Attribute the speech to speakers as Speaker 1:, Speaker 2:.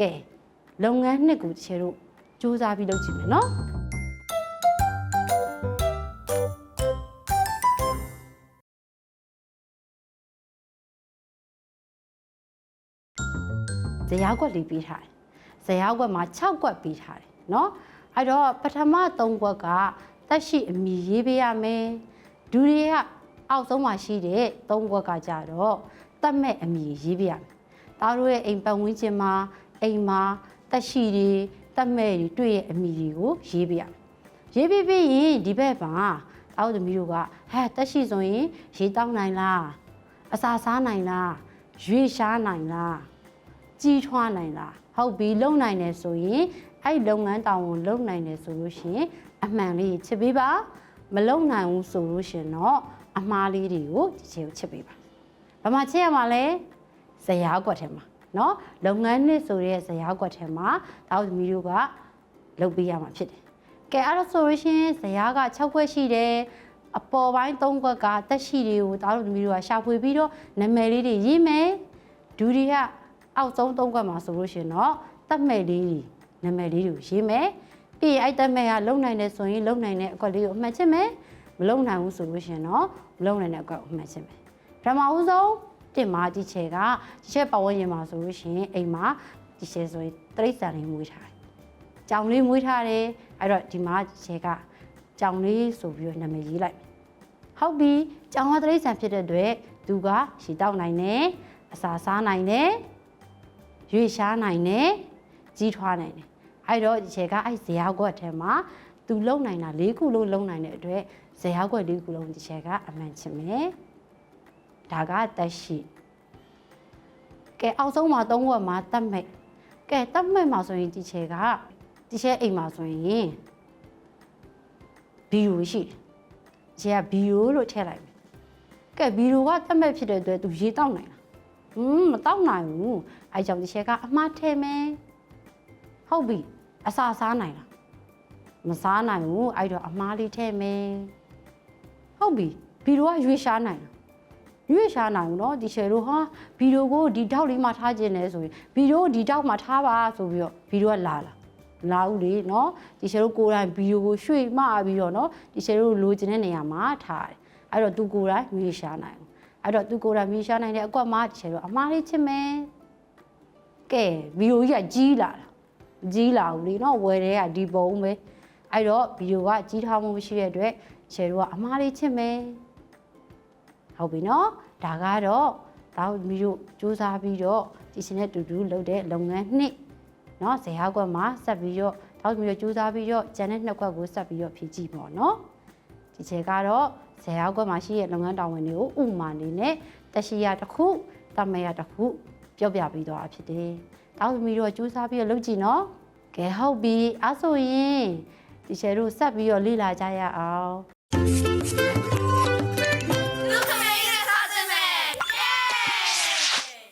Speaker 1: ကဲလုပ်ငန်းနှစ်ကိုတချေတို့စူးစမ်းပြီးလုပ်ကြည့်မယ်နော်ဇရာကွက်လေးပေးထားတယ်ဇရာကွက်မှာ6ကွက်ပေးထားတယ်เนาะအဲ့တော့ပထမ3ကွက်ကတက်ရှိအမီရေးပေးရမယ်ဒူတွေကအောက်ဆုံးမှာရှိတဲ့3ကွက်ကကြတော့တက်မဲ့အမီရေးပေးရမယ်သားတို့ရဲ့အိမ်ပတ်ဝန်းကျင်မှာ အိမ်မှာတက်ရှိတွေတက်မဲ့တွေတွေ့ရဲ့အမီတွေကိုရေးပေးရမယ်ရေးပေးပြီးရင်ဒီဘက်မှာအောက်သမီးတို့ကဟဲ့တက်ရှိဆိုရင်ရေတောင်းနိုင်လားအစာစားနိုင်လားရွေရှားနိုင်လားကြီးထွားနိုင်လားဟုတ်ပြီလုံနိုင်တယ်ဆိုရင်အဲ့လုပ်ငန်းတောင်ကိုလုံနိုင်တယ်ဆိုလို့ရှိရင်အမှန်လေးချစ်ပေးပါမလုံနိုင်ဘူးဆိုလို့ရှိရင်တော့အမှားလေးတွေကိုဒီချေကိုချစ်ပေးပါဘာမှချစ်ရမှာလဲဇရာကွက်ထဲမှာ เนาะလုပ်ငန်းနှစ်ဆိုတဲ့ဇရာကွက်ထဲမှာတောက်သမီးတို့ကလုပ်ပေးရမှာဖြစ်တယ်ကဲအဲ့ဒါဆိုလို့ရှိရင်ဇရာက6ခွက်ရှိတယ်အပေါ်ပိုင်း3ခွက်ကတက်ရှိတွေကိုတောက်သမီးတို့ကရှာဖွေပြီးတော့နာမည်လေးတွေရေးမယ်ဒူတွေက အောက်ဆုံးသုံးခွက်မှာဆိုလို့ရှိရင်တော့တက်မဲ့လေးတွေနာမည်လေးတွေကိုရေးမယ်ပြီးရင်အဲ့တက်မဲ့ကလုံနိုင်တယ်ဆိုရင်လုံနိုင်တဲ့အကွက်လေးကိုအမှတ်ချစ်မယ်မလုံနိုင်ဘူးဆိုလို့ရှိရင်တော့မလုံနိုင်တဲ့အကွက်ကိုအမှတ်ချစ်မယ်ပထမဦးဆုံး တင်မာဒီချေကဒီချေပဝန်းကျင်မှာဆိုလို့ရှိရင်အိမ်မှာဒီချေဆိုရင်တရိတ်ဆန်လေးမွေးထားတယ်ကြောင်လေးမွေးထားတယ်အဲ့တော့ဒီမှာဒီချေကကြောင်လေးဆိုပြီးတော့နာမည်ရေးလိုက်မယ်ဟုတ်ပြီကြောင်ကတရိတ်ဆန်ဖြစ်တဲ့အတွက်သူကရှည်တောက်နိုင်တယ်အစာစားနိုင်တယ်ရွေရှားနိုင်တယ်ကြီးထွားနိုင်တယ်အဲ့တော့ဒီချေကအဲ့ဇရာကွက်ထဲမှာသူလုံနိုင်တာ၄ခုလုံးလုံနိုင်တဲ့အတွက်ဇရာကွက်၄ခုလုံးဒီချေကအမှန်ချင်မယ် ဒါကတက်ရှိကဲအောက်ဆုံးမှာ၃ခွက်မှာတက်မဲ့ကဲတက်မဲ့မှာဆိုရင်ဒီချေကဒီချေအိမ်မှာဆိုရင်ဘီယိုရှိတယ်ချေကဘီယိုလို့ထည့်လိုက်မယ်ကဲဘီယိုကတက်မဲ့ဖြစ်တဲ့အတွက်သူရေတောက်နိုင်လားဟွန်းမတောက်နိုင်ဘူးအဲကြောင့်ဒီချက်ကအမှားထဲမယ်ဟုတ်ပြီအစာစားနိုင်လားမစားနိုင်ဘူးအဲ့တော့အမှားလေးထဲမယ်ဟုတ်ပြီဗီဒီယိုကရွေးရှားနိုင်လား ရွေးရှားနိုင်ဘူးเนาะဒီချက်တို့ဟာဗီဒီယိုကိုဒီတောက်လေးမှာထားခြင်းလဲဆိုရင်ဗီဒီယိုဒီတောက်မှာထားပါဆိုပြီးတော့ဗီဒီယိုကလာလာလာဦးလေเนาะဒီချက်တို့ကိုယ်တိုင်ဗီဒီယိုကိုရွှေ့မှပြီးတော့เนาะဒီချက်တို့လိုချင်တဲ့နေရာမှာထားတယ်အဲ့တော့သူကိုယ်တိုင်ရွေးရှားနိုင်ဘူး အဲ့တော့သူကိုယ်တိုင်မြေရှားနိုင်တဲ့အကွက်မှာတစ်ချက်တော့အမားလေးချစ်မယ်ကဲဗီဒီယိုကြီးကကြီးလာတာမကြီးလာဘူးလေနော်ဝယ်တဲ့ကဒီပုံပဲအဲ့တော့ဗီဒီယိုကကြီးထားမှုမရှိတဲ့အတွက်ချယ်တို့ကအမားလေးချစ်မယ် ဟုတ်ပြီနော်ဒါကတော့ဒါမီတို့စူးစမ်းပြီးတော့ဒီစင်းနဲ့တူတူလုပ်တဲ့လုပ်ငန်းနှစ်နော်ဇေဟာကွက်မှာဆက်ပြီးတော့ဒါမီတို့စူးစမ်းပြီးတော့ကျန်တဲ့နှစ်ကွက်ကိုဆက်ပြီးတော့ဖြည့်ကြည့်ပေါ့နော်ဒီချေကတော့ဇယ်ရောက်ကွက်မှာရှိတဲ့လုပ်ငန်းတာဝန်တွေကိုဥပမာအနေနဲ့တက်ရှိရတစ်ခုတမရတစ်ခုပြောပြပေးသွားတာဖြစ်တယ်။တောက်သမီးတို့စူးစမ်းပြီးတော့လုပ်ကြည့်နော်။ကဲဟုတ်ပြီ။အဲဆိုရင်ဒီချေတို့ဆက်ပြီးတော့လေ့လာကြရအောင်